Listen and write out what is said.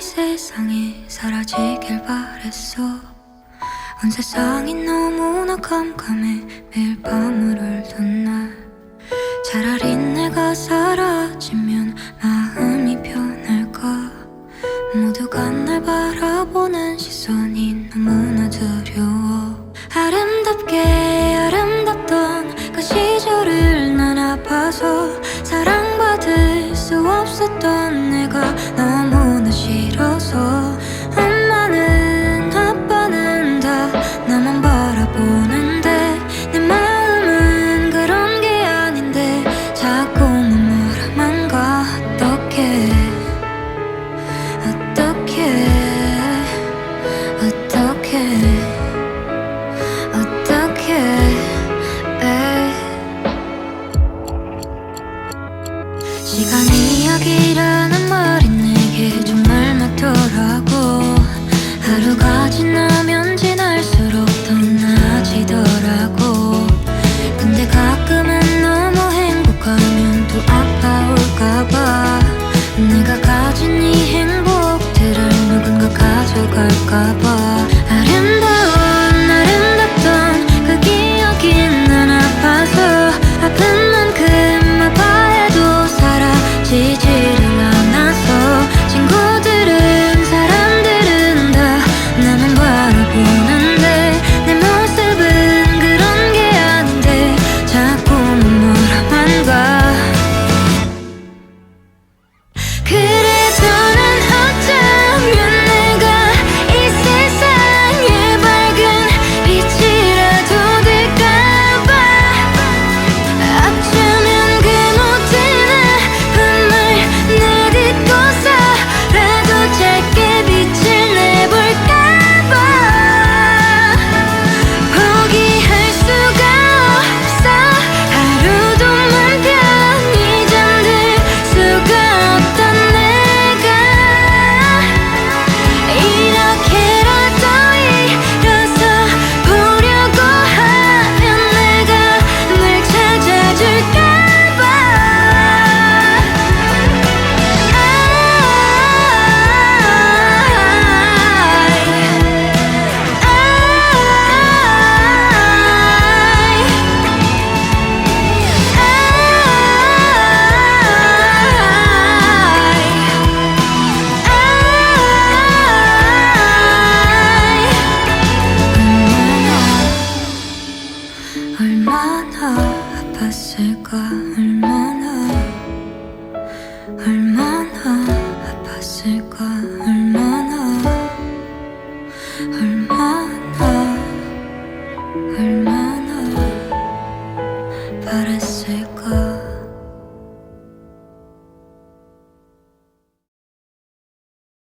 세상이 사라지길 바랬어. 온 세상이 너무나 깜깜해 매일 밤을 울던 날. 차라리 내가 사라지면 마음이 편할까? 모두가 날 바라보는 시선이 너무나 두려워 시간 이야기라는 말이 내게 정말 맞더라고. 하루가 지나면 지날수록 더 나아지더라고. 근데 가끔은 너무 행복하면 또 아파올까봐. 내가 가진 이 행복들을 누군가 가져갈까봐 알았어.